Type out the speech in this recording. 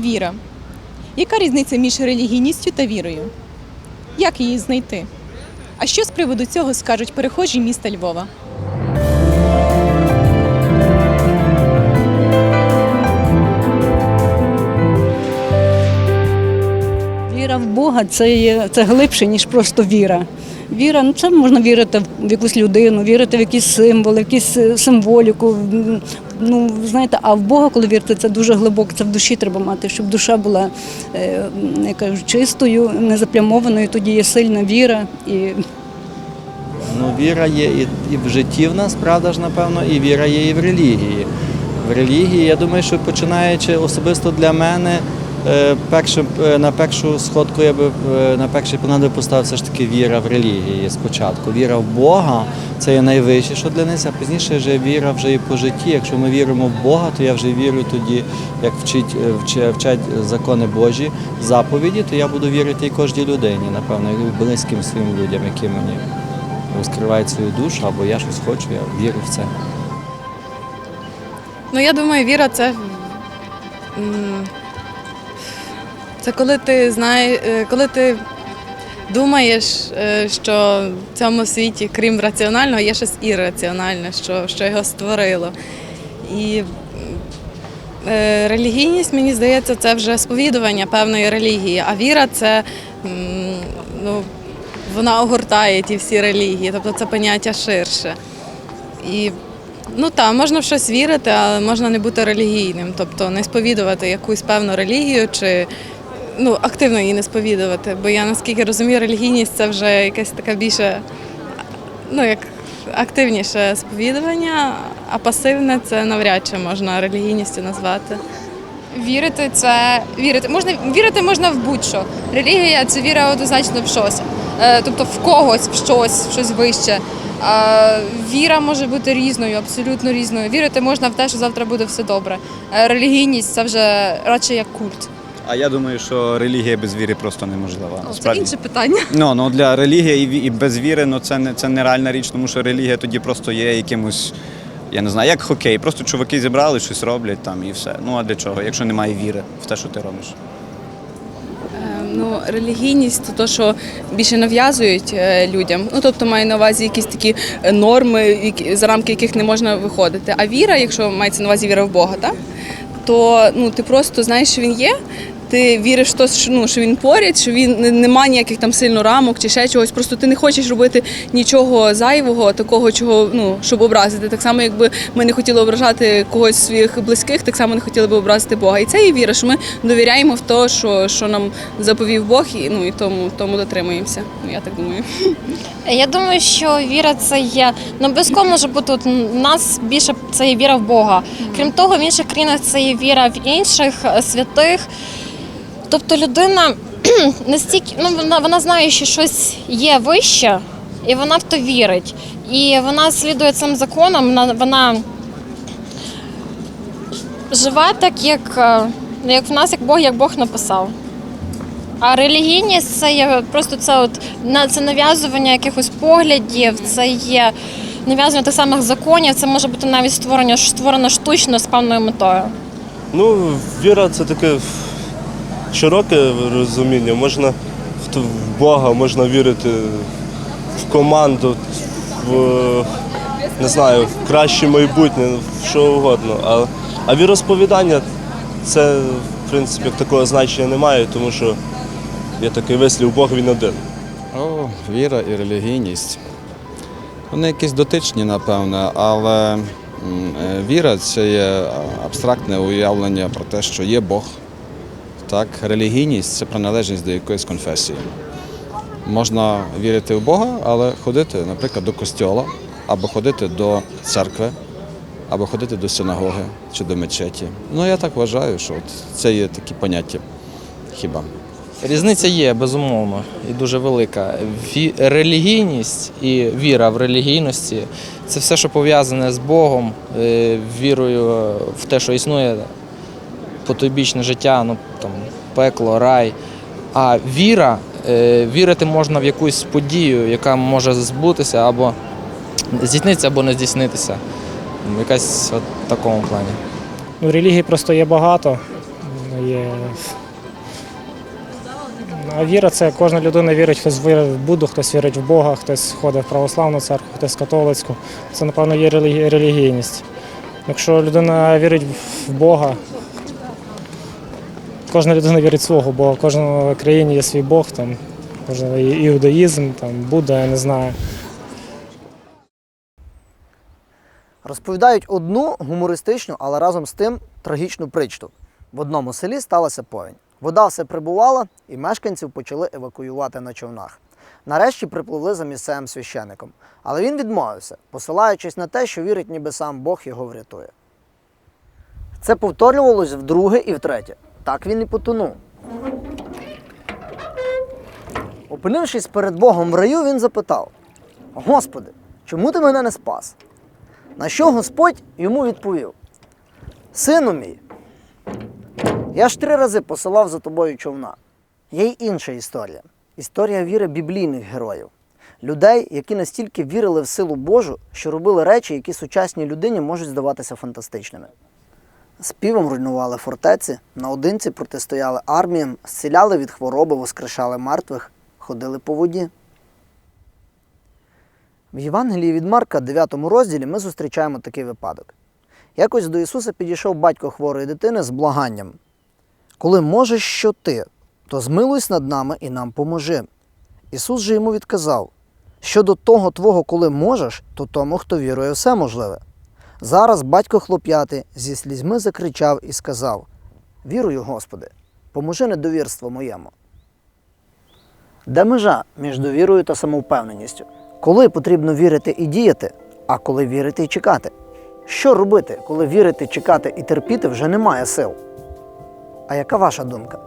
віра? Яка різниця між релігійністю та вірою? Як її знайти? А що з приводу цього скажуть перехожі міста Львова? Віра в Бога це, є, це глибше, ніж просто віра. Віра, ну це можна вірити в- в якусь людину, вірити в якісь символи, в якусь е, символіку. Ну, знаєте, а в Бога, коли вірити, це дуже глибоко, це в душі треба мати, щоб душа була е, я кажу, чистою, незаплямованою, тоді є сильна віра. І Ну, віра є і, і в житті в нас, правда ж, напевно, і віра є і в релігії. В релігії, я думаю, що починаючи особисто для мене, першим, е, на першу сходку я би е, на перший план би поставив все ж таки віра в релігії спочатку. Віра в Бога це є найвище, що для нас, а пізніше вже віра вже і по житті. Якщо ми віримо в Бога, то я вже вірю тоді, як вчить, е, вчать закони Божі, заповіді, то я буду вірити і кожній людині, напевно, і близьким своїм людям, які мені розкривають свою душу, або я щось хочу, я вірю в це. Ну, я думаю, віра це. Це коли ти знаєш, коли ти думаєш, е, що в цьому світі, крім раціонального, є щось ірраціональне, що, що його створило. І е, релігійність, мені здається, це вже сповідування певної релігії, а віра це ну, вона огортає ті всі релігії, тобто це поняття ширше. І Ну так, можна в щось вірити, але можна не бути релігійним, тобто не сповідувати якусь певну релігію чи ну, активно її не сповідувати. Бо я наскільки розумію, релігійність це вже якесь таке більше ну, як активніше сповідування, а пасивне це навряд чи можна релігійністю назвати. Вірити це вірити. Можна вірити можна в будь-що. Релігія це віра однозначно в щось. Е, Тобто в когось, в щось, в щось вище. Віра може бути різною, абсолютно різною. Вірити можна в те, що завтра буде все добре. Е, Релігійність це вже радше як культ. А я думаю, що релігія без віри просто неможлива. Це інше питання. Ну, ну для релігії і, і без віри ну, це, не, це нереальна річ, тому що релігія тоді просто є якимось, я не знаю, як хокей. Просто чуваки зібрали, щось роблять там і все. Ну а для чого, якщо немає віри в те, що ти робиш? Ну, релігійність це те, що більше нав'язують е, людям. Ну, тобто маю на увазі якісь такі е, норми, за рамки яких не можна виходити. А віра, якщо мається на увазі віра в Бога, так? То ну, ти просто знаєш, що він є. Ти віриш те, що, ну, що він поряд, що він нема ніяких там сильно рамок чи ще чогось. Просто ти не хочеш робити нічого зайвого, такого, чого ну щоб образити. Так само, якби ми не хотіли ображати когось з своїх близьких, так само не хотіли би образити Бога. І це є віра, що ми довіряємо в те, що, що нам заповів Бог, і ну і тому, тому дотримуємося. Ну я так думаю. Я думаю, що віра це є. Не обов'язково може бути у нас більше це є віра в Бога. Крім того, в інших країнах це є віра в інших е, святих. Тобто людина настільки ну, вона, вона знає, що щось є вище, і вона в то вірить. І вона слідує цим законам, вона, вона живе так, як, е, як в нас, як Бог, як Бог написав. А релігійність це є просто це от це нав'язування якихось поглядів, це є нав'язування тих самих законів, це може бути навіть створення створено штучно з певною метою. Ну, віра це таке широке розуміння. Можна в Бога, можна вірити в команду, в не знаю, в краще майбутнє, в що угодно. А, а віросповідання це, в принципі, такого значення немає, тому що є такий вислів Бог він один. О, віра і релігійність. Вони якісь дотичні, напевне, але е, віра це є абстрактне уявлення про те, що є Бог. Так, релігійність це приналежність до якоїсь конфесії. Можна вірити в Бога, але ходити, наприклад, до костьола, або ходити до церкви, або ходити до синагоги чи до мечеті. Ну, я так вважаю, що от це є такі поняття хіба. Різниця є, безумовно, і дуже велика. Ві- Релігійність і віра в релігійності це все, що пов'язане з Богом, е, вірою в те, що існує потойбічне життя, ну там пекло, рай. А віра, е, вірити можна в якусь подію, яка може збутися або здійснитися, або не здійснитися. Якась от в такому плані. Ну, релігій просто є багато. є. А віра це кожна людина вірить, хтось вірить в Будду, хтось вірить в Бога, хтось ходить в православну церкву, хтось в католицьку. Це, напевно, є релігійність. Якщо людина вірить в Бога, кожна людина вірить свого Бога, в кожній країні є свій Бог, там, можливо, іудаїзм, там, Будда, я не знаю. Розповідають одну гумористичну, але разом з тим трагічну притчу. В одному селі сталася повінь. Вода все прибувала, і мешканців почали евакуювати на човнах. Нарешті припливли за місцевим священником, але він відмовився, посилаючись на те, що вірить, ніби сам Бог його врятує. Це повторювалось вдруге і втретє. Так він і потонув. Опинившись перед Богом в раю, він запитав: Господи, чому ти мене не спас? На що Господь йому відповів: Сину мій, я ж три рази посилав за тобою човна. Є й інша історія. Історія віри біблійних героїв. Людей, які настільки вірили в силу Божу, що робили речі, які сучасній людині можуть здаватися фантастичними. Співом руйнували фортеці, наодинці протистояли арміям, зціляли від хвороби, воскрешали мертвих, ходили по воді. В Євангелії від Марка, 9 розділі, ми зустрічаємо такий випадок. Якось до Ісуса підійшов батько хворої дитини з благанням. Коли можеш що ти, то змилуйся над нами і нам поможи. Ісус же йому відказав: щодо того твого, коли можеш, то тому, хто вірує, все можливе. Зараз батько хлоп'яти зі слізьми закричав і сказав: Вірую, Господи, поможи недовірство моєму. Де межа між довірою та самовпевненістю? Коли потрібно вірити і діяти, а коли вірити і чекати? Що робити, коли вірити, чекати і терпіти вже немає сил? А яка ваша думка?